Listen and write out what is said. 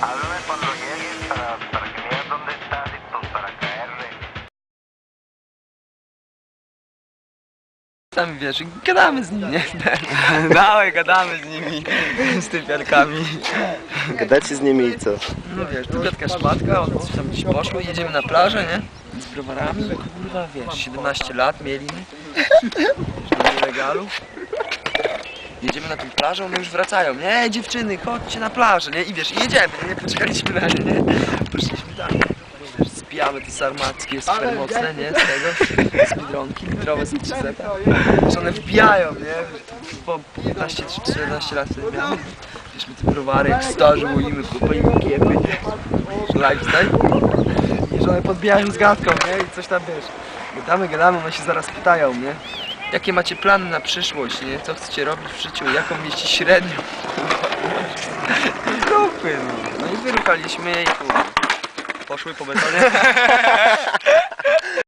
Háblame cuando llegues para, para que me digas dónde estás. Tam wiesz, gadamy z nimi. Dawaj, gadamy z nimi, z typiarkami. Gadacie z nimi i co? No wiesz, tu gadka szmatka, on coś tam gdzieś poszło, jedziemy na plażę, nie? Z browarami, kurwa, wiesz, 17 lat mieli, nie? Wiesz, do nielegalów. Jedziemy na tą plażę, one już wracają, nie, dziewczyny, chodźcie na plażę, nie? I wiesz, i jedziemy, nie? Poczekaliśmy na nie, nie? Poszliśmy tam, wiesz, spijamy te sarmackie, super mocne, nie? Z tego, z bidronki, litrowe z Cizeta. Że one wbijają, nie? Po 15 czy 14 lat wtedy miałem. Wiesz, my te browary jak starzy łoimy, kupujemy kiepy, nie? Lifestyle. I że one podbijają z gadką, nie? I coś tam, wiesz, gadamy, gadamy, one się zaraz pytają, nie? Jakie macie plany na przyszłość, nie? Co chcecie robić w życiu? Jaką mieści średnią? Grupy, no. No i wyruchaliśmy i kurwa. Poszły po betonie.